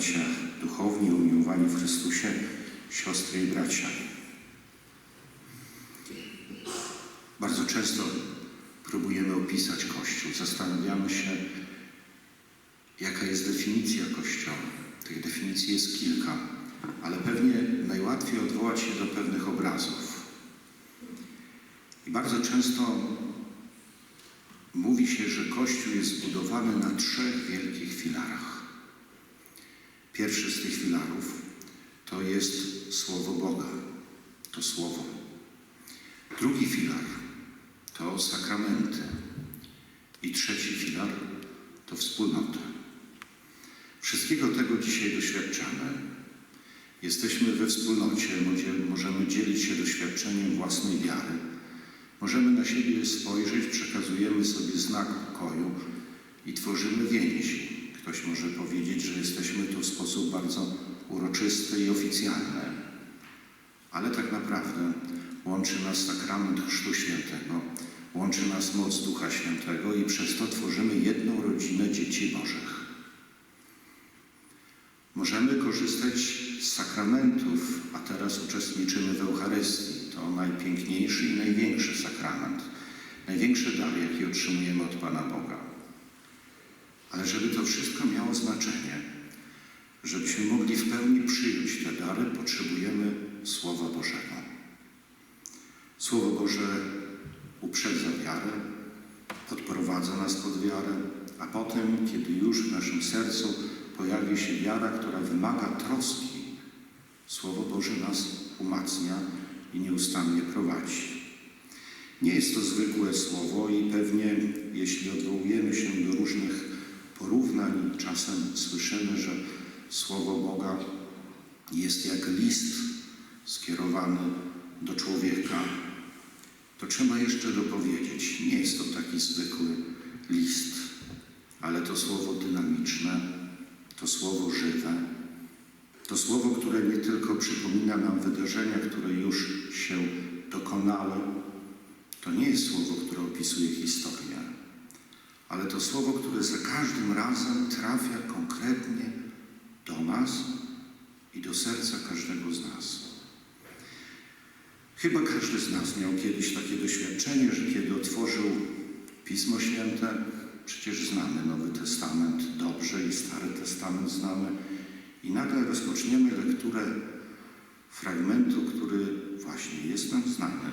bracia duchowni, umiłowani w Chrystusie, siostry i bracia. Bardzo często próbujemy opisać Kościół, zastanawiamy się, jaka jest definicja Kościoła. Tych definicji jest kilka, ale pewnie najłatwiej odwołać się do pewnych obrazów. I bardzo często mówi się, że Kościół jest zbudowany na trzech. Pierwszy z tych filarów to jest Słowo Boga, to Słowo. Drugi filar to sakramenty. I trzeci filar to wspólnota. Wszystkiego tego dzisiaj doświadczamy. Jesteśmy we wspólnocie, możemy dzielić się doświadczeniem własnej wiary. Możemy na siebie spojrzeć, przekazujemy sobie znak pokoju i tworzymy więzi. Ktoś może powiedzieć, że jesteśmy tu w sposób bardzo uroczysty i oficjalny, ale tak naprawdę łączy nas sakrament Chrztu Świętego, łączy nas moc Ducha Świętego i przez to tworzymy jedną rodzinę dzieci Bożych. Możemy korzystać z sakramentów, a teraz uczestniczymy w Eucharystii. To najpiękniejszy i największy sakrament, największy dar, jaki otrzymujemy od Pana Boga. Ale żeby to wszystko miało znaczenie, żebyśmy mogli w pełni przyjąć te dary, potrzebujemy Słowa Bożego. Słowo Boże uprzedza wiarę, podprowadza nas pod wiarę, a potem, kiedy już w naszym sercu pojawi się wiara, która wymaga troski, Słowo Boże nas umacnia i nieustannie prowadzi. Nie jest to zwykłe słowo i pewnie, jeśli odwołujemy się do różnych porównań, czasem słyszymy, że Słowo Boga jest jak list skierowany do człowieka, to trzeba jeszcze dopowiedzieć, nie jest to taki zwykły list, ale to słowo dynamiczne, to słowo żywe, to słowo, które nie tylko przypomina nam wydarzenia, które już się dokonały, to nie jest słowo, które opisuje historię, ale to słowo, które za każdym razem trafia konkretnie do nas i do serca każdego z nas. Chyba każdy z nas miał kiedyś takie doświadczenie, że kiedy otworzył Pismo Święte, przecież znamy Nowy Testament dobrze i Stary Testament znamy, i nagle rozpoczniemy lekturę fragmentu, który właśnie jest nam znany.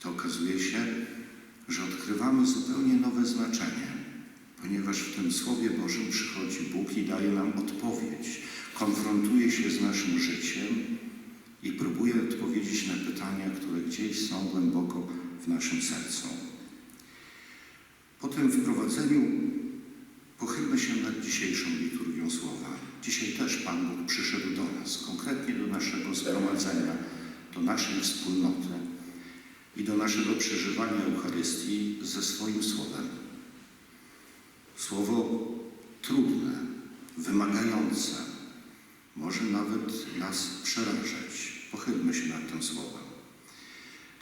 To okazuje się, że odkrywamy zupełnie nowe znaczenie, ponieważ w tym Słowie Bożym przychodzi Bóg i daje nam odpowiedź, konfrontuje się z naszym życiem i próbuje odpowiedzieć na pytania, które gdzieś są głęboko w naszym sercu. Po tym wprowadzeniu pochylmy się nad dzisiejszą liturgią Słowa. Dzisiaj też Pan Bóg przyszedł do nas, konkretnie do naszego zgromadzenia, do naszej wspólnoty i do naszego przeżywania Eucharystii ze swoim Słowem. Słowo trudne, wymagające, może nawet nas przerażać. Pochylmy się nad tym Słowem.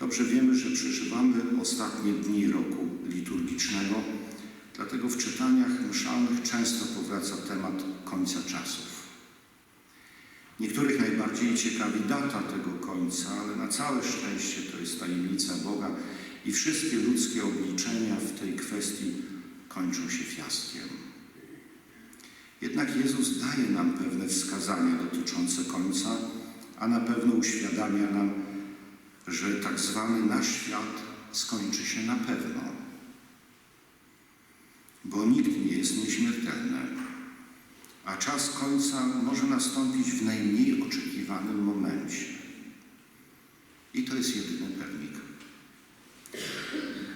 Dobrze wiemy, że przeżywamy ostatnie dni roku liturgicznego, dlatego w czytaniach mszalnych często powraca temat końca czasów. Niektórych najbardziej ciekawi data tego końca, ale na całe szczęście to jest tajemnica Boga i wszystkie ludzkie obliczenia w tej kwestii kończą się fiaskiem. Jednak Jezus daje nam pewne wskazania dotyczące końca, a na pewno uświadamia nam, że tak zwany nasz świat skończy się na pewno. Bo nikt nie jest nieśmiertelny, a czas końca może nastąpić w najmniej oczekiwanym momencie. I to jest jedyny pewnik.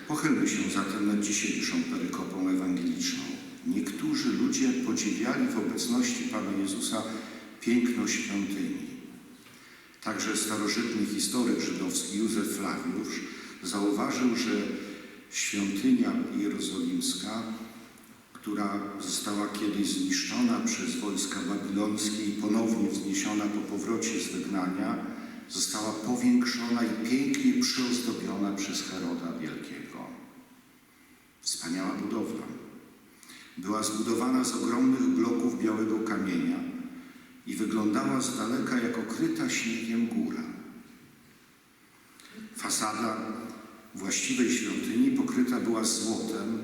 Pochylmy się zatem nad dzisiejszą perykopą ewangeliczną. Niektórzy ludzie podziwiali w obecności Pana Jezusa piękno świątyni. Także starożytny historyk żydowski Józef Flawiusz zauważył, że świątynia jerozolimska, która została kiedyś zniszczona przez wojska babilońskie i ponownie wzniesiona po powrocie z wygnania, została powiększona i pięknie przyozdobiona przez Heroda Wielkiego. Wspaniała budowla. Była zbudowana z ogromnych bloków białego kamienia i wyglądała z daleka jak okryta śniegiem góra. Fasada właściwej świątyni pokryta była złotem,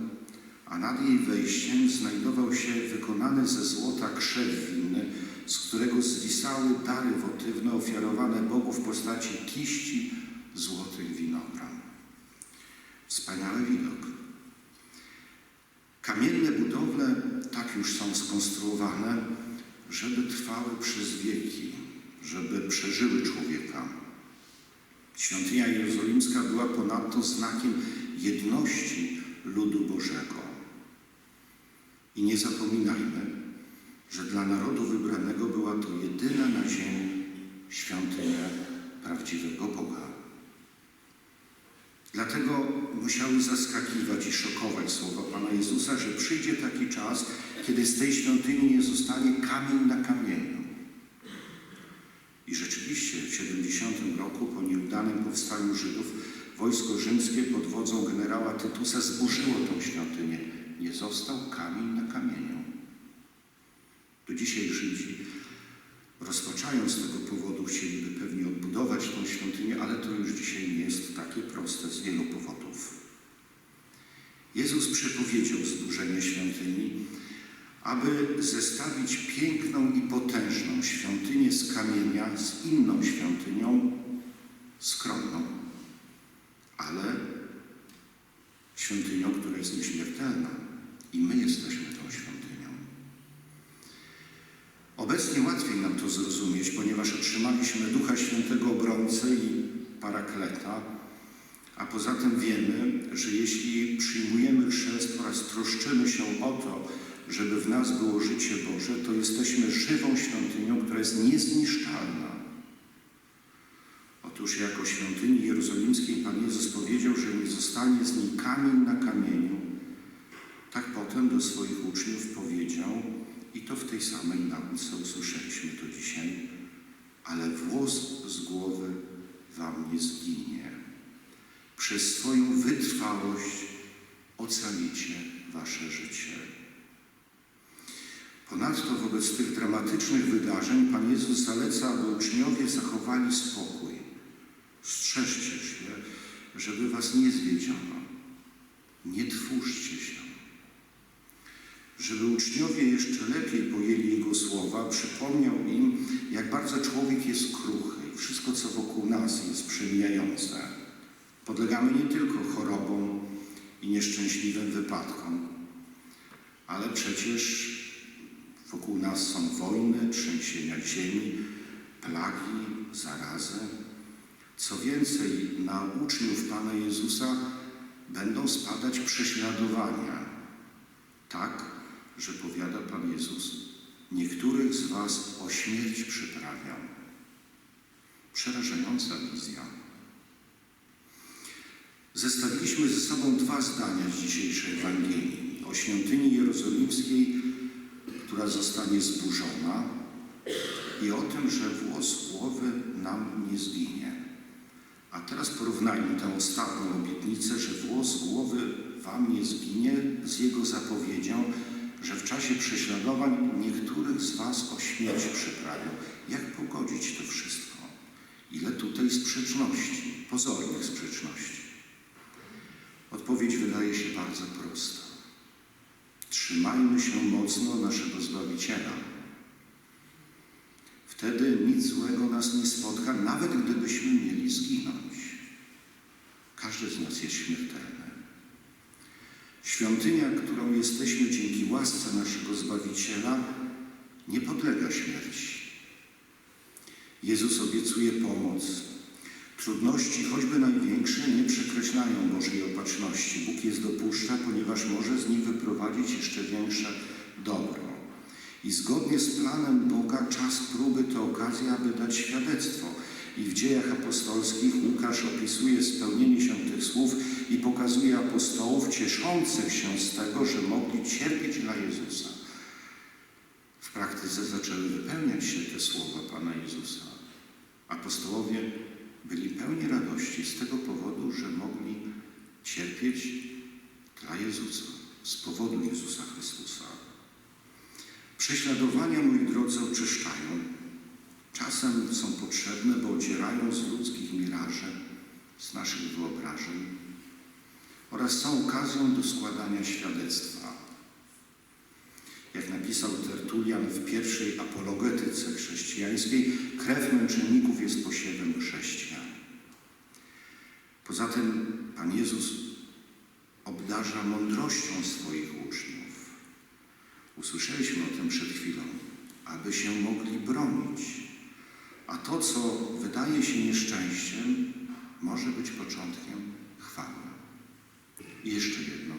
a nad jej wejściem znajdował się wykonany ze złota krzew winny, z którego zwisały dary wotywne ofiarowane Bogu w postaci kiści złotych winogron. Wspaniały widok. Kamienne budowle tak już są skonstruowane, żeby trwały przez wieki, żeby przeżyły człowieka. Świątynia jerozolimska była ponadto znakiem jedności ludu Bożego. I nie zapominajmy, że dla narodu wybranego była to jedyna na ziemi świątynia prawdziwego Boga. Dlatego musiały zaskakiwać i szokować słowa Pana Jezusa, że przyjdzie taki czas, kiedy z tej świątyni nie zostanie kamień na kamieniu. I rzeczywiście w 70 roku po nieudanym powstaniu Żydów wojsko rzymskie pod wodzą generała Tytusa zburzyło tą świątynię. Nie został kamień na kamieniu. Do dzisiaj Żydzi, rozpaczając z tego powodu, chcieliby pewnie odbudować tą świątynię, ale to już dzisiaj nie jest takie proste z wielu powodów. Jezus przepowiedział zburzenie świątyni, aby zestawić piękną i potężną świątynię z kamienia z inną świątynią, skromną, ale świątynią, która jest nieśmiertelna. I my jesteśmy tą świątynią. Obecnie łatwiej nam to zrozumieć, ponieważ otrzymaliśmy Ducha Świętego Obrońcę i Parakleta, a poza tym wiemy, że jeśli przyjmujemy chrzest oraz troszczymy się o to, żeby w nas było życie Boże, to jesteśmy żywą świątynią, która jest niezniszczalna. Otóż jako świątyni jerozolimskiej Pan Jezus powiedział, że nie zostanie z niej kamień na kamieniu. Potem do swoich uczniów powiedział, i to w tej samej nauce usłyszeliśmy to dzisiaj, ale włos z głowy wam nie zginie. Przez swoją wytrwałość ocalicie wasze życie. Ponadto wobec tych dramatycznych wydarzeń Pan Jezus zaleca, aby uczniowie zachowali spokój. Strzeżcie się, żeby was nie zwiedziono. Nie trwóżcie się. Żeby uczniowie jeszcze lepiej pojęli Jego słowa, przypomniał im, jak bardzo człowiek jest kruchy i wszystko, co wokół nas jest przemijające. Podlegamy nie tylko chorobom i nieszczęśliwym wypadkom, ale przecież wokół nas są wojny, trzęsienia ziemi, plagi, zarazy. Co więcej, na uczniów Pana Jezusa będą spadać prześladowania. Tak, że powiada Pan Jezus, niektórych z Was o śmierć przyprawiam. Przerażająca wizja. Zestawiliśmy ze sobą dwa zdania z dzisiejszej Ewangelii. O świątyni jerozolimskiej, która zostanie zburzona i o tym, że włos głowy nam nie zginie. A teraz porównajmy tę ostatnią obietnicę, że włos głowy wam nie zginie z jego zapowiedzią, że w czasie prześladowań niektórych z was o śmierć przyprawią. Jak pogodzić to wszystko? Ile tutaj sprzeczności, pozornych sprzeczności? Odpowiedź wydaje się bardzo prosta. Trzymajmy się mocno naszego Zbawiciela. Wtedy nic złego nas nie spotka, nawet gdybyśmy mieli zginąć. Każdy z nas jest śmiertelny. Świątynia, którą jesteśmy dzięki łasce naszego Zbawiciela, nie podlega śmierci. Jezus obiecuje pomoc. Trudności, choćby największe, nie przekreślają Bożej opatrzności. Bóg je dopuszcza, ponieważ może z nich wyprowadzić jeszcze większe dobro. I zgodnie z planem Boga czas próby to okazja, aby dać świadectwo. I w dziejach apostolskich Łukasz opisuje spełnienie się tych słów i pokazuje apostołów cieszących się z tego, że mogli cierpieć dla Jezusa. W praktyce zaczęły wypełniać się te słowa Pana Jezusa. Apostołowie byli pełni radości z tego powodu, że mogli cierpieć dla Jezusa, z powodu Jezusa Chrystusa. Prześladowania, moi drodzy, oczyszczają. Czasem są potrzebne, bo ocierają z ludzkich miraży, z naszych wyobrażeń oraz są okazją do składania świadectwa. Jak napisał Tertulian w pierwszej apologetyce chrześcijańskiej, krew męczenników jest posiewem chrześcijan. Poza tym Pan Jezus obdarza mądrością swoich uczniów. Usłyszeliśmy o tym przed chwilą, aby się mogli bronić. A to, co wydaje się nieszczęściem, może być początkiem chwały. I jeszcze jedno,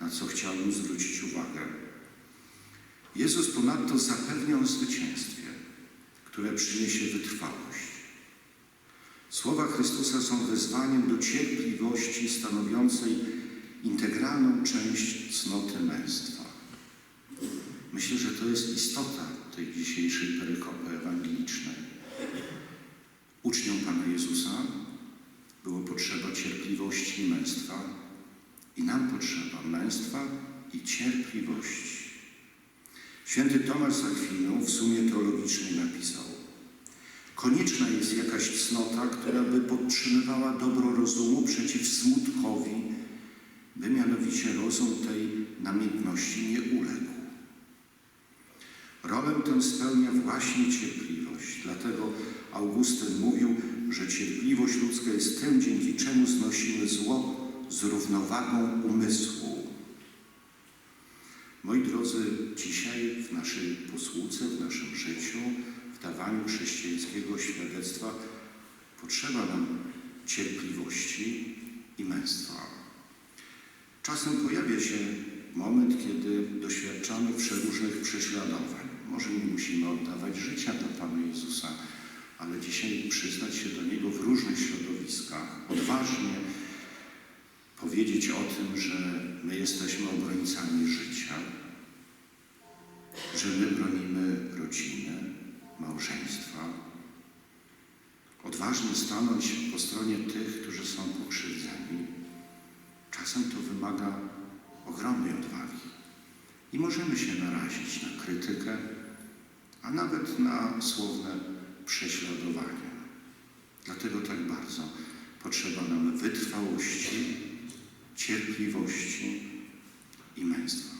na co chciałbym zwrócić uwagę. Jezus ponadto zapewnia o zwycięstwie, które przyniesie wytrwałość. Słowa Chrystusa są wezwaniem do cierpliwości stanowiącej integralną część cnoty męstwa. Myślę, że to jest istota tej dzisiejszej perykopy ewangelicznej. Uczniom Pana Jezusa było potrzeba cierpliwości i męstwa i nam potrzeba męstwa i cierpliwości. Święty Tomasz z w sumie teologicznej napisał Konieczna jest jakaś cnota, która by podtrzymywała dobro rozumu przeciw smutkowi, by mianowicie rozum tej namiętności nie uległ. Rolę tę spełnia właśnie cierpliwość. Dlatego Augustyn mówił, że cierpliwość ludzka jest tym, dzięki czemu znosimy zło z równowagą umysłu. Moi drodzy, dzisiaj w naszej posłudze, w naszym życiu, w dawaniu chrześcijańskiego świadectwa potrzeba nam cierpliwości i męstwa. Czasem pojawia się moment, kiedy doświadczamy przeróżnych prześladowań. Może nie musimy oddawać życia dla Pana Jezusa, ale dzisiaj przyznać się do Niego w różnych środowiskach, odważnie powiedzieć o tym, że my jesteśmy obrońcami życia, że my bronimy rodziny, małżeństwa. Odważnie stanąć po stronie tych, którzy są pokrzywdzeni. Czasem to wymaga ogromnej odwagi. I możemy się narazić na krytykę, a nawet na słowne prześladowania. Dlatego tak bardzo potrzeba nam wytrwałości, cierpliwości i męstwa.